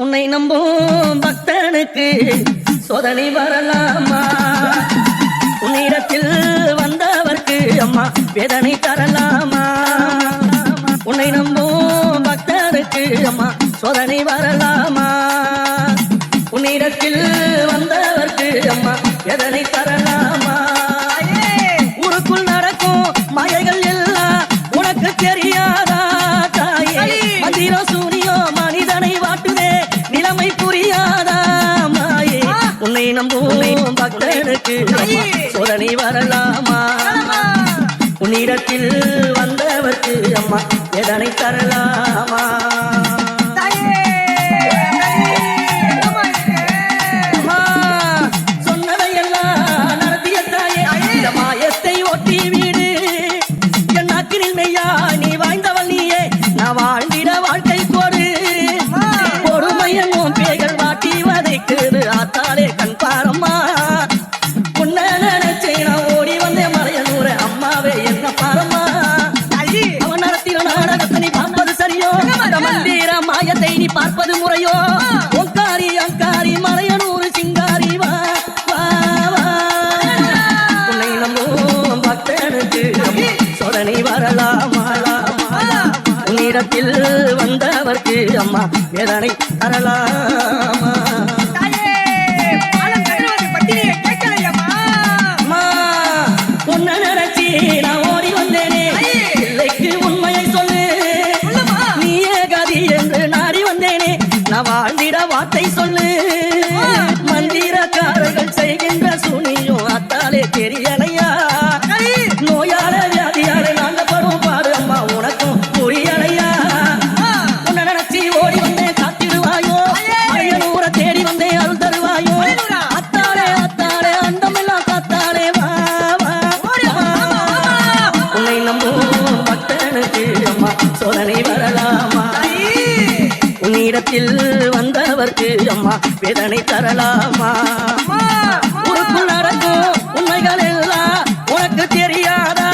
உன்னை நம்பும் பக்தனுக்கு சோதனை வரலாமா? உன்னிடத்தில் வந்தவர்க்கு அம்மா வேதனை தரலாமா? உன்னை நம்பும் பக்தனுக்கு அம்மா சோதனை வரலாமா? உன்னிடத்தில் வந்தவர்க்கு அம்மா வேதனை தரலாமா? ஊருக்குள் நடக்கும் மாயைகள் எல்லாம் உனக்கு தெரியாதா தாயே? மந்திரம் தினம் நம்பும் பக்தனுக்கு அம்மா, சோதனை வரலாமா? உன்னிடத்தில் வந்தவர்க்கு அம்மா எதனை தரலாமா? கதி என்று நாடி வந்தேனே. நான் வாழ்ந்திட வார்த்தை சொல்லு. மந்திரக்காரர்கள் செய்கின்ற சுனியும் அத்தாலே தெரியலையா வரலாமா உன்னிடத்தில் வந்தவர்க்கு அம்மா வேதனை தரலாமா? உனக்குள் நடக்கும் உண்மைகள் எல்லாம் உனக்கு தெரியாதா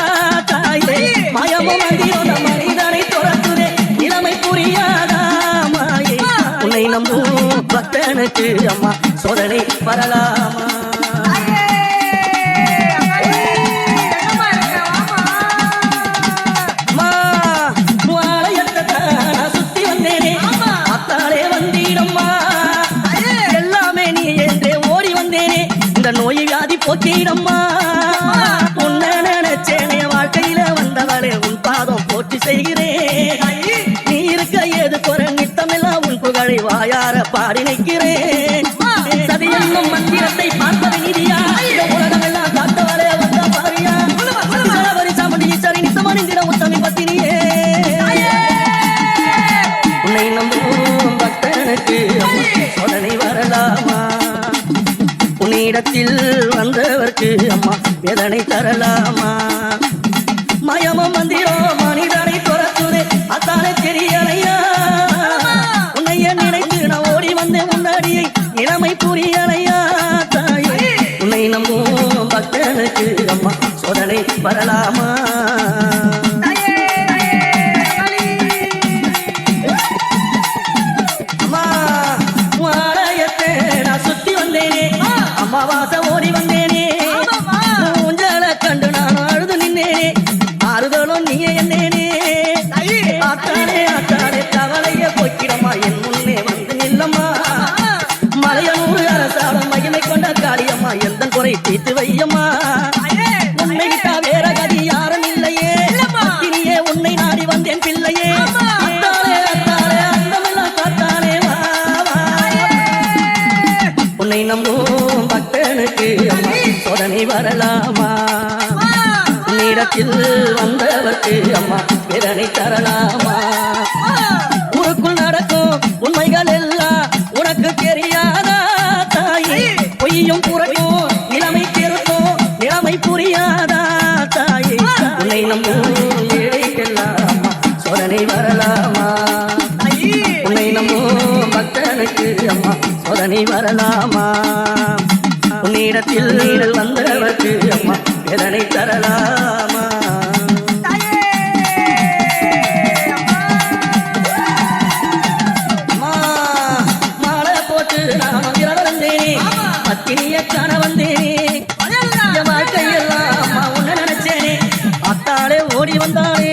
தாயே? மயமும் மந்திரோட மனிதனை துரத்துதே இளமை புரியாதா மாயே? உன்னை நம்பும் பக்தனுக்கு அம்மா சோதனை வரலாமா? போற்றிடம்மா உன்ன உன்னை நினைச்சேனே வாழ்க்கையில வந்தவளே உன் பாதம் போற்றி செய்கிறேன். நீ இருக்க ஏது குறை நித்தமெல்லாம் உன் புகழை வாயார பாடி நிற்கிறேன். இடத்தில் வந்தவர்க்கு அம்மா வேதனை தரலாமா? மயமும் மந்திரோ மனிதனை துரத்துதே அத்தானே தெரியலையா? உன்னைய நினைத்து நான் ஓடி வந்தேன் முன்னாடியை இளமை புரியலையா தாயே? உன்னை நம்பும் பக்தனுக்கு அம்மா சோதனை வரலாமா? ಆವಾಸ வரலாமா? உன்னிடத்தில் வந்தவர்க்கு அம்மா வேதனை தரலாமா? ஊருக்குள் நடக்கும் உண்மைகள் எல்லாம் உனக்கு தெரியாதா தாயே? பொய்யும் புறையும் நிலைமை திருக்கும் நிலைமை புரியாதா தாயே? உன்னை நம்பும் ஏழைக்கெல்லாம் சோதனை வரலாமா? உன்னை நம்பும் பக்தனுக்கு அம்மா சோதனை வரலாமா? உன்னிடத்தில் வந்தவர்க்கு அம்மா எதனை தரலாமா? பத்தினிய காண வந்தேனே. என் வாழ்க்கையெல்லாம் உன்ன நினைச்சேனே. அத்தாளே ஓடி வந்தானே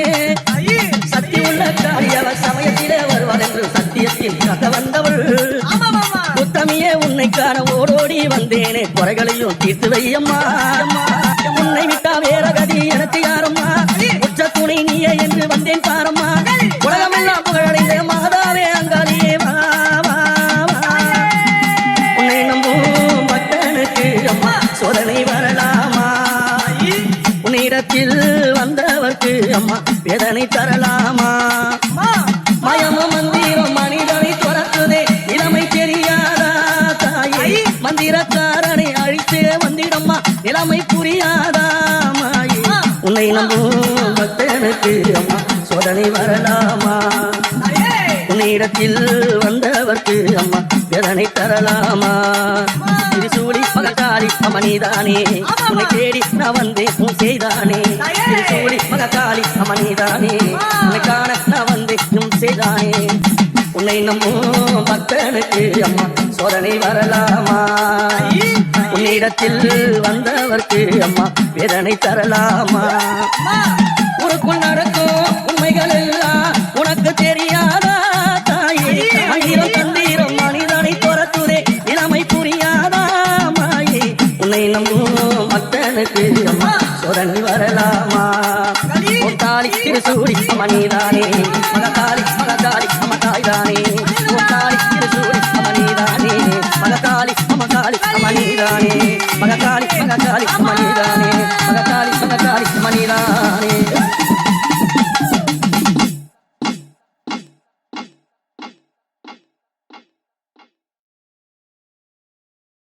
சக்தி உள்ள சமயத்திலே என்று சத்தியத்தில் கத வந்தவள். உத்தமியே காண ஓடோடி வந்தேனே. குறைகளையும் தீர்த்து வையம்மா. உன்னை விட்டா வேற கதி எனக்கு யாரம்மா? உச்ச துணை நீயே என்று வந்தேன் பாரம்மா. உலகமெல்லாம் புகழடைந்த மாதாவே அங்காளியே. உன்னை நம்பும் பக்தனுக்கு அம்மா சோதனை வரலாமா? உன்னிடத்தில் வந்தவர்க்கு அம்மா வேதனை தர சோதனை வரலாமா? உன்னிடத்தில் வந்தவர்க்கு அம்மா எதனை தரலாமா? திருசூடி மககாளி அமனிதானே உன்னை தேடி நான் வந்தேன் உன் செய்தானே. திருசூடி மககாளி அமனிதானே உன்னை காண நான் வந்தேன் உன் செய்தானே. உன்னை நம்பும் பக்தனுக்கு அம்மா சோதனை வரலாமா? உன்னிடத்தில் வந்தவர்க்கு அம்மா வேதனை தரலாமா? அம்மா சோதனை வரலாமா ஒத்தாளி திருசூடி அமனிதானே மகத்தாளி மகத்தாளி அமதாய்தானே ஒத்தாளி திருசூடி அமனிதானே மகத்தாளி அமகாளி அமனிதானே மகத்தாளி மகத்தாளி அமனிதானே